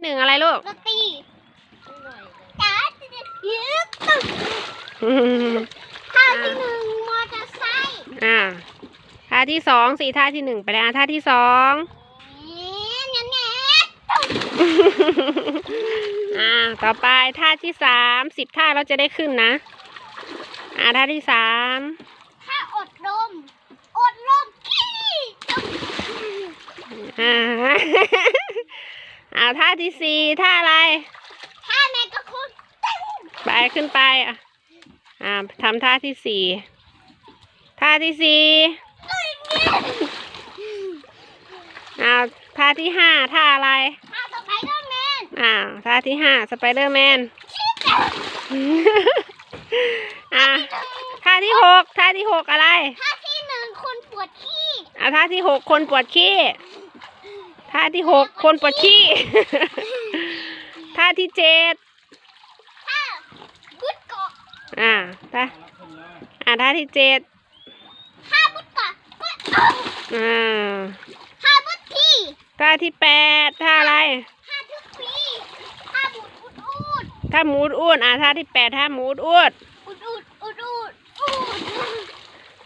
ที่หนึ่งอะไรลูกดนตรีจ้ายึดตึกท่าที่หนึ่งมอเตอร์ไซค์อ่าท่าที่สองสี่ท่าที่หนึ่งไปเลยอะท่าที่สองแหน่แหน่อ่าต่อไปท่าที่สามสิบท่าเราจะได้ขึ้นนะ อ่าท่าที่สามถ้าอดลม อดลมขี้อ่า อ่าท่าที่สี่ท่าอะไร ถ้าแม่ก็คุณตึ้งไปขึ้นไปอะอ่าทำท่าที่สี่ท่าที่สี่อ่าท่าที่ห้าท่าอะไรถ้าสไปเดอร์แมนอ่าท่าที่ห้าสไปเดอร์แมนขี้ตึ้งอ่าท่าที่หกท่าที่หกอะไร ถ้าที่หนึ่งคนปวดขี้ อ่าท่าที่หกคนปวดขี้ ท่าที่หกคนปวดขี้ท่าที่เจ็ดถ้าบุดเกาะอ่าท่าอ่าท่าที่เจ็ดถ้าบุดเกาะบุดเอาอ่าถ้าบุดขี้ท่าที่แปดท่าอะไรถ้าทุกปีถ้าบุดอุดอุดท่าหมูดอ้วนอ่าท่าที่แปดท่าหมูดอ้วนอุดอุดอุดอุดอุด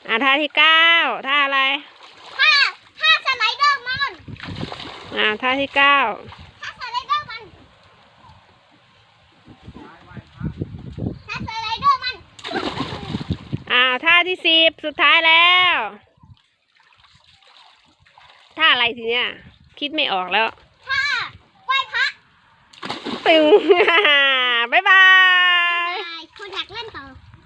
อ่าท่าที่เก้าท่าอะไร ถ้าถ้าสไลเดอร์มัน อ่าท่าที่เก้าถ้าสไลเดอร์มันถ้าสไลเดอร์มันอ่าท่าที่สิบสุดท้ายแล้วท่าอะไรทีเนี้ยคิดไม่ออกแล้วถ้าไหว้พระตึง